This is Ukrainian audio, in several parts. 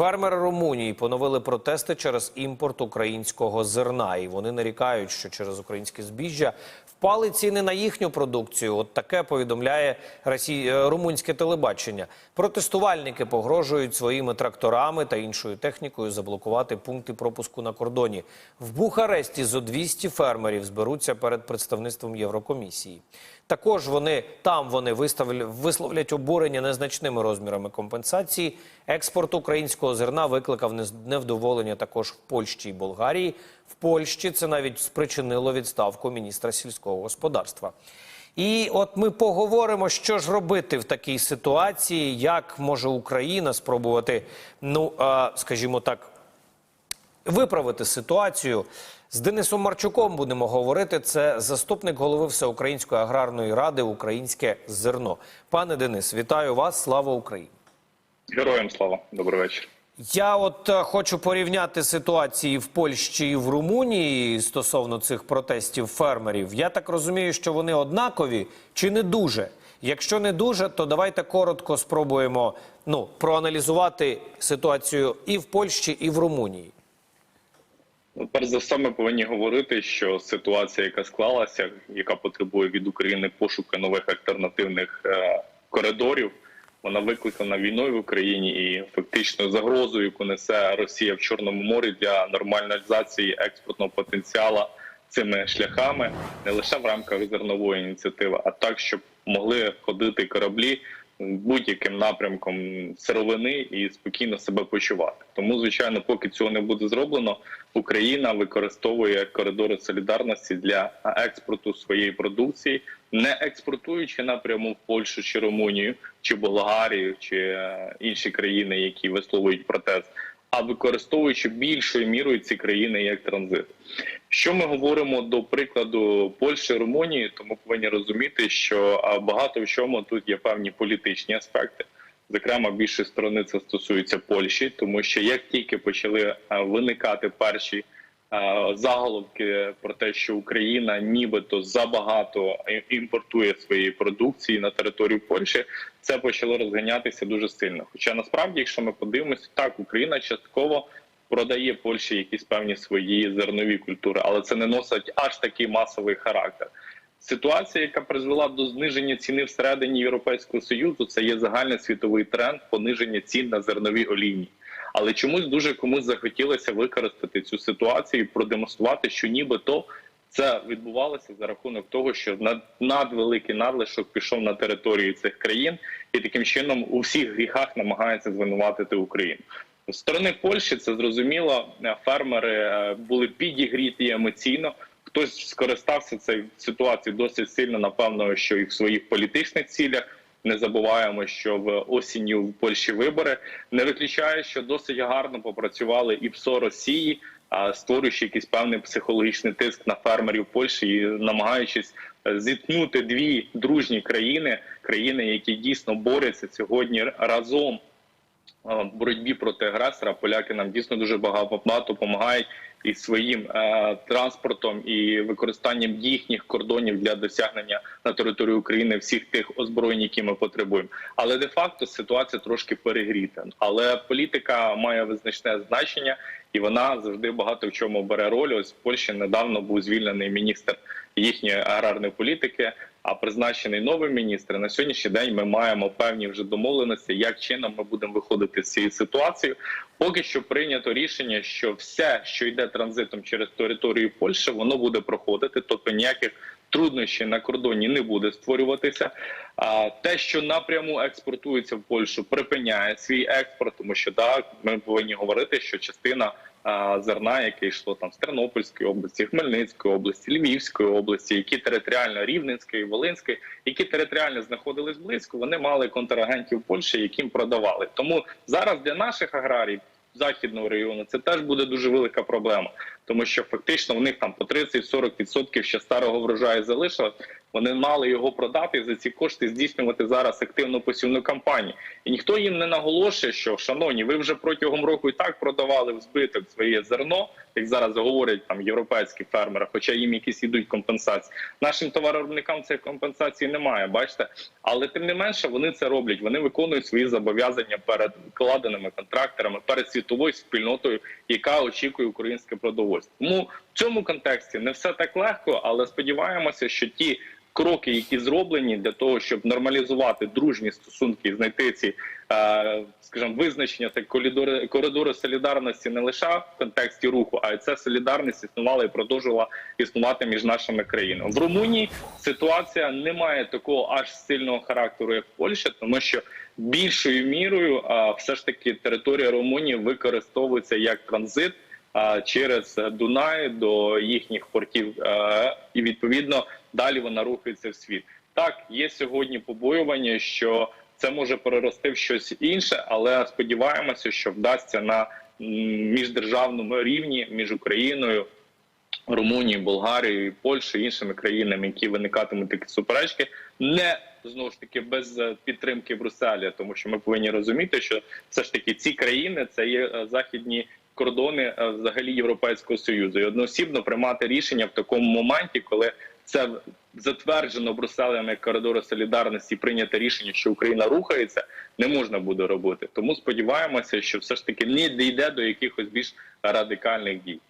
Фермери Румунії поновили протести через імпорт українського зерна, і вони нарікають, що через українське збіжжя впали ціни на їхню продукцію. От таке повідомляє Росі... е, румунське телебачення. Протестувальники погрожують своїми тракторами та іншою технікою заблокувати пункти пропуску на кордоні. В Бухаресті зо 200 фермерів зберуться перед представництвом Єврокомісії. Також вони там вони виставлять висловлять обурення незначними розмірами компенсації. Експорт українського зерна викликав невдоволення також в Польщі і Болгарії. В Польщі це навіть спричинило відставку міністра сільського господарства. І от ми поговоримо, що ж робити в такій ситуації, як може Україна спробувати, ну скажімо так, виправити ситуацію. З Денисом Марчуком будемо говорити. Це заступник голови Всеукраїнської аграрної ради Українське зерно. Пане Денис, вітаю вас! Слава Україні! Героям слава, добрий вечір. Я от е, хочу порівняти ситуації в Польщі і в Румунії стосовно цих протестів фермерів. Я так розумію, що вони однакові чи не дуже. Якщо не дуже, то давайте коротко спробуємо ну проаналізувати ситуацію і в Польщі, і в Румунії. Ну, перш за все, ми повинні говорити, що ситуація, яка склалася, яка потребує від України пошуку нових альтернативних е, коридорів, вона викликана війною в Україні і фактично загрозою, яку несе Росія в Чорному морі для нормалізації експортного потенціалу цими шляхами, не лише в рамках зернової ініціативи, а так, щоб могли ходити кораблі будь-яким напрямком сировини і спокійно себе почувати. Тому, звичайно, поки цього не буде зроблено, Україна використовує коридори солідарності для експорту своєї продукції, не експортуючи напряму в Польщу чи Румунію, чи Болгарію, чи е, інші країни, які висловують протест. А використовуючи більшою мірою ці країни як транзит, що ми говоримо до прикладу Польщі Румунії, то ми повинні розуміти, що багато в чому тут є певні політичні аспекти. Зокрема, більшої сторони це стосується Польщі, тому що як тільки почали виникати перші заголовки про те, що Україна нібито забагато імпортує своєї продукції на територію Польщі, це почало розганятися дуже сильно. Хоча насправді, якщо ми подивимося, так Україна частково продає Польщі якісь певні свої зернові культури, але це не носить аж такий масовий характер. Ситуація, яка призвела до зниження ціни всередині Європейського союзу, це є загальний світовий тренд пониження цін на зернові олійні. Але чомусь дуже комусь захотілося використати цю ситуацію і продемонструвати, що нібито це відбувалося за рахунок того, що над- надвеликий надлишок пішов на територію цих країн, і таким чином у всіх гріхах намагається звинуватити Україну. З сторони Польщі це зрозуміло. е, Фермери е, були підігріті емоційно. Хтось скористався цією ситуацією досить сильно, напевно, що і в своїх політичних цілях. Не забуваємо, що в осінню в Польщі вибори не виключає, що досить гарно попрацювали і ПСО Росії, створюючи якийсь певний психологічний тиск на фермерів Польщі і намагаючись е, зіткнути дві дружні країни, країни, які дійсно борються сьогодні разом в боротьбі проти агресора. Поляки нам дійсно дуже багато допомагають і своїм е, транспортом і використанням їхніх кордонів для досягнення на території України всіх тих озброєнь, які ми потребуємо. Але де факто ситуація трошки перегріта. Але політика має визначне значення, і вона завжди багато в чому бере роль. Ось в Польщі недавно був звільнений міністр їхньої аграрної політики. А призначений новий міністр на сьогоднішній день ми маємо певні вже домовленості, як чином ми будемо виходити з цієї ситуації. Поки що прийнято рішення, що все, що йде транзитом через територію Польщі, воно буде проходити, тобто ніяких труднощів на кордоні не буде створюватися. А те, що напряму експортується в Польщу, припиняє свій експорт, тому що так ми повинні говорити, що частина зерна, яке йшло там з Тернопільської області, Хмельницької області, Львівської області, які територіально Рівненської, Волинської, які територіально знаходились близько, вони мали контрагентів Польщі, яким продавали. Тому зараз для наших аграрів. Західного району це теж буде дуже велика проблема, тому що фактично в них там по 30-40% ще старого врожаю залишилось. Вони мали його продати за ці кошти здійснювати зараз активну посівну кампанію. І ніхто їм не наголошує, що шановні, ви вже протягом року і так продавали в збиток своє зерно, як зараз говорять там європейські фермери, хоча їм якісь ідуть компенсації. Нашим товаровиробникам цієї компенсації немає. Бачите, але тим не менше вони це роблять. Вони виконують свої зобов'язання перед вкладеними контракторами, перед світовою спільнотою, яка очікує українське продовольство. Тому в цьому контексті не все так легко, але сподіваємося, що ті кроки, які зроблені для того, щоб нормалізувати дружні стосунки і знайти ці, е, скажімо, визначення та коридори коридори солідарності не лише в контексті руху, а й ця солідарність існувала і продовжувала існувати між нашими країнами. В Румунії ситуація не має такого аж сильного характеру, як в Польщі, тому що більшою мірою а, все ж таки територія Румунії використовується як транзит через Дунай до їхніх портів, е, і відповідно далі вона рухається в світ. Так, є сьогодні побоювання, що це може перерости в щось інше, але сподіваємося, що вдасться на міждержавному рівні між Україною. Румунією, Болгарією, Польщею, іншими країнами, які виникатимуть такі суперечки, не знову ж таки без е, підтримки Брюсселя, тому що ми повинні розуміти, що все ж таки ці країни це є е, західні кордони е, взагалі Європейського союзу, і одноосібно приймати рішення в такому моменті, коли це затверджено Брюсселем як коридори солідарності, прийнято рішення, що Україна рухається, не можна буде робити. Тому сподіваємося, що все ж таки не дійде до якихось більш радикальних дій.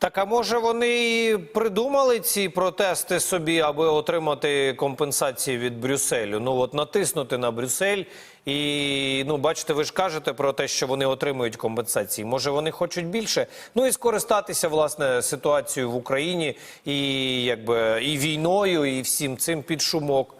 Так, а може вони і придумали ці протести собі, аби отримати компенсації від Брюсселю? Ну от натиснути на Брюссель і ну бачите, ви ж кажете про те, що вони отримують компенсації. Може вони хочуть більше? Ну і скористатися власне ситуацією в Україні і якби і війною, і всім цим під шумок.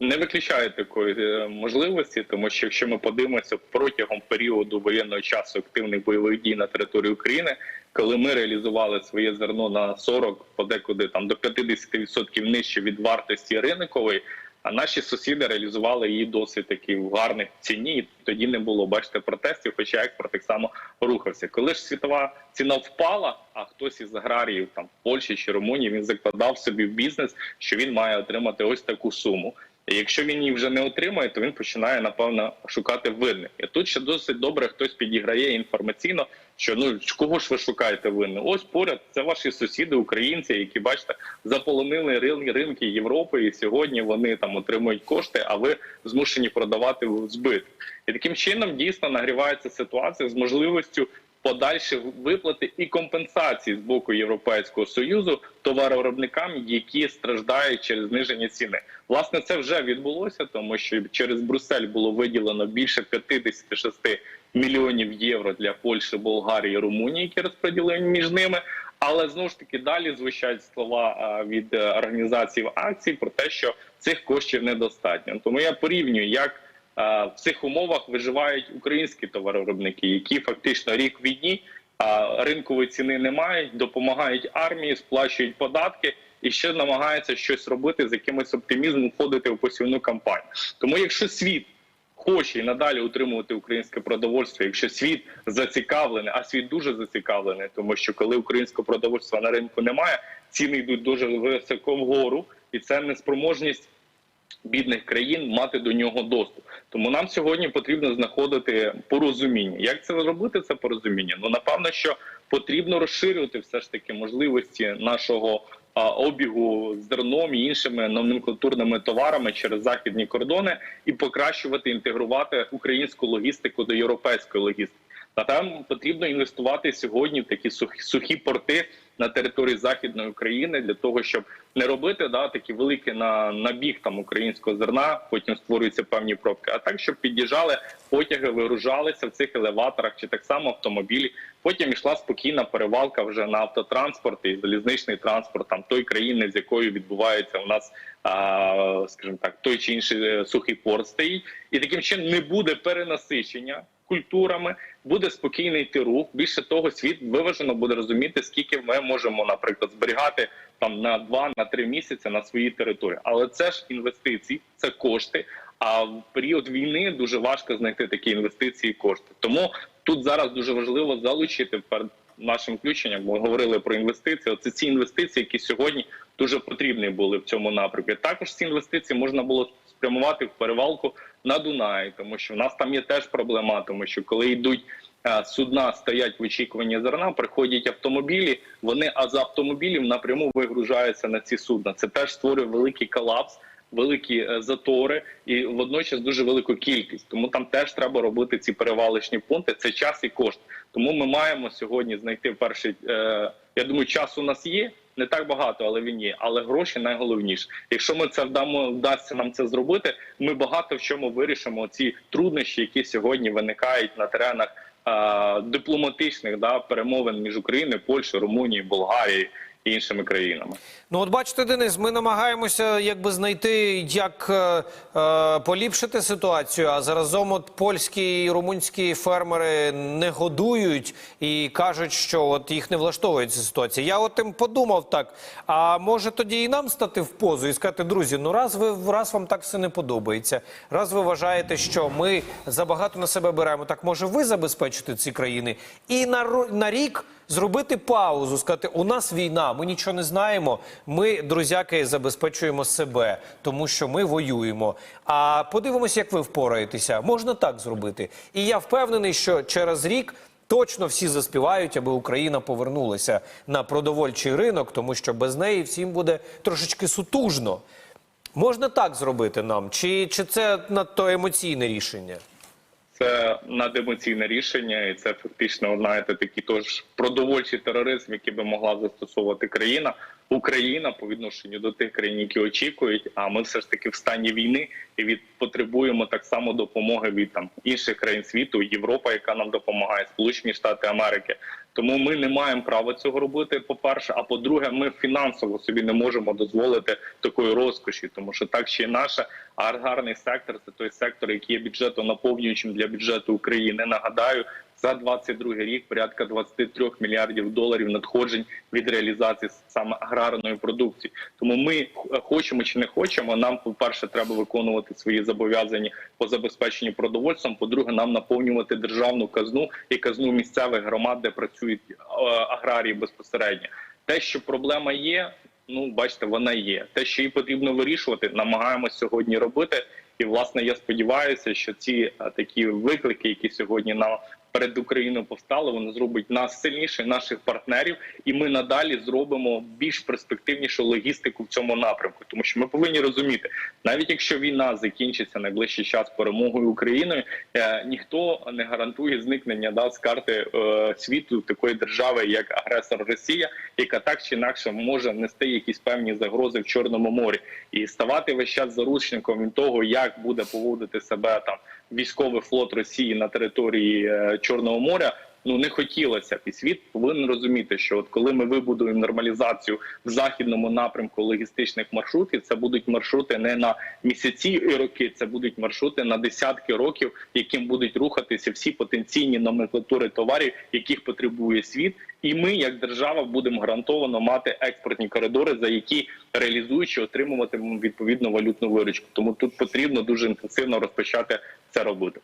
Не виключаю такої е, можливості, тому що якщо ми подивимося протягом періоду воєнного часу активних бойових дій на території України, коли ми реалізували своє зерно на 40, подекуди там до 50% нижче від вартості ринкової, а наші сусіди реалізували її досить таки в гарних ціні. І тоді не було бачите протестів, хоча експорт так само рухався. Коли ж світова ціна впала, а хтось із аграріїв там Польщі чи Румунії він закладав собі в бізнес, що він має отримати ось таку суму. І якщо він її вже не отримає, то він починає напевно шукати винних. І тут ще досить добре хтось підіграє інформаційно, що ну кого ж ви шукаєте винних? Ось поряд це ваші сусіди, українці, які бачите, заполонили рин- ринки Європи, і сьогодні вони там отримують кошти, а ви змушені продавати в збиток. І таким чином дійсно нагрівається ситуація з можливістю подальші виплати і компенсації з боку Європейського союзу товаровиробникам, які страждають через зниження ціни. Власне, це вже відбулося, тому що через Брюссель було виділено більше 56 мільйонів євро для Польщі, Болгарії, Румунії, які розподілені між ними. Але знову ж таки далі звучать слова від е, організацій в акції про те, що цих коштів недостатньо. Тому я порівнюю, як в цих умовах виживають українські товаровиробники, які фактично рік війні, ринкової ціни не мають, допомагають армії, сплачують податки і ще намагаються щось робити з якимось оптимізмом, входити в посівну кампанію. Тому, якщо світ хоче і надалі утримувати українське продовольство, якщо світ зацікавлений, а світ дуже зацікавлений, тому що коли українського продовольства на ринку немає, ціни йдуть дуже високо вгору, і це неспроможність бідних країн мати до нього доступ. Тому нам сьогодні потрібно знаходити порозуміння. Як це зробити? Це порозуміння? Ну напевно, що потрібно розширювати все ж таки можливості нашого обігу зерном і іншими номенклатурними товарами через західні кордони і покращувати інтегрувати українську логістику до європейської логістики. Та там потрібно інвестувати сьогодні в такі сухі, сухі порти на території західної України для того, щоб не робити да такі великі на набіг там українського зерна. Потім створюються певні пробки. А так, щоб під'їжджали потяги, вигружалися в цих елеваторах чи так само автомобілі. Потім йшла спокійна перевалка вже на автотранспорт і залізничний транспорт там той країни, з якою відбувається у нас, а, скажімо так, той чи інший е, сухий порт стоїть, і таким чином не буде перенасичення культурами, буде спокійний йти рух. Більше того, світ виважено буде розуміти, скільки ми можемо, наприклад, зберігати там на два на три місяці на своїй території. Але це ж інвестиції, це кошти. А в період війни дуже важко знайти такі інвестиції і кошти. Тому тут зараз дуже важливо залучити в пер- нашим включенням. Ми говорили про інвестиції. Оце ці інвестиції, які сьогодні дуже потрібні були в цьому напрямку. Також ці інвестиції можна було спрямувати в перевалку на Дунаї, тому що в нас там є теж проблема, тому що коли йдуть е, судна, стоять в очікуванні зерна, приходять автомобілі. Вони а за автомобілів напряму вигружаються на ці судна. Це теж створює великий колапс. Великі е, затори і водночас дуже велику кількість. Тому там теж треба робити ці перевалочні пункти. Це час і кошт. Тому ми маємо сьогодні знайти перший. Е, я думаю, час у нас є не так багато, але він є. Але гроші найголовніше. Якщо ми це вдамо, вдасться нам це зробити, ми багато в чому вирішимо ці труднощі, які сьогодні виникають на теренах е, дипломатичних да перемовин між Україною, Польщею, Румунією, Болгарією іншими країнами. Ну, от бачите, Денис, ми намагаємося якби знайти, як е, е, поліпшити ситуацію. А заразом от польські і румунські фермери не годують і кажуть, що от їх не влаштовує ця ситуація. Я от тим подумав так. А може тоді і нам стати в позу і сказати, друзі, ну раз ви раз вам так все не подобається, раз ви вважаєте, що ми забагато на себе беремо, так може ви забезпечити ці країни і на на рік зробити паузу, сказати, у нас війна, ми нічого не знаємо. Ми, друзяки, забезпечуємо себе, тому що ми воюємо. А подивимося, як ви впораєтеся. Можна так зробити. І я впевнений, що через рік. Точно всі заспівають, аби Україна повернулася на продовольчий ринок, тому що без неї всім буде трошечки сутужно. Можна так зробити нам, чи, чи це надто емоційне рішення? Це надемоційне рішення, і це фактично знаєте, такий тож продовольчий тероризм, який би могла застосовувати країна. Україна по відношенню до тих країн, які очікують. А ми все ж таки в стані війни і від потребуємо так само допомоги від там інших країн світу, Європа, яка нам допомагає, Сполучені Штати Америки. Тому ми не маємо права цього робити. По перше, а по-друге, ми фінансово собі не можемо дозволити такої розкоші, тому що так ще наша аграрний сектор це той сектор, який є бюджетонаповнюючим для бюджету України. Нагадаю, за 22 рік порядка 23 мільярдів доларів надходжень від реалізації саме аграрної продукції. Тому ми хочемо чи не хочемо. Нам по перше треба виконувати свої зобов'язання по забезпеченню продовольством. По-друге, нам наповнювати державну казну і казну місцевих громад, де працюють е, аграрії безпосередньо. Те, що проблема є, ну бачите, вона є. Те, що її потрібно вирішувати, намагаємося сьогодні робити. І власне я сподіваюся, що ці е, такі виклики, які сьогодні на перед Україною повстали, вони зробить нас сильніше, наших партнерів, і ми надалі зробимо більш перспективнішу логістику в цьому напрямку. Тому що ми повинні розуміти, навіть якщо війна закінчиться найближчий час перемогою Україною, е, ніхто не гарантує зникнення да, з карти е, світу такої держави, як агресор Росія, яка так чи інакше може нести якісь певні загрози в Чорному морі, і ставати весь час заручником того, як буде поводити себе там військовий флот Росії на території е, Чорного моря. Ну не хотілося б і світ повинен розуміти, що от коли ми вибудуємо нормалізацію в західному напрямку логістичних маршрутів, це будуть маршрути не на місяці і роки, це будуть маршрути на десятки років, яким будуть рухатися всі потенційні номенклатури товарів, яких потребує світ. І ми, як держава, будемо гарантовано мати експортні коридори, за які реалізуючи отримуватимемо відповідну валютну виручку. Тому тут потрібно дуже інтенсивно розпочати це робити.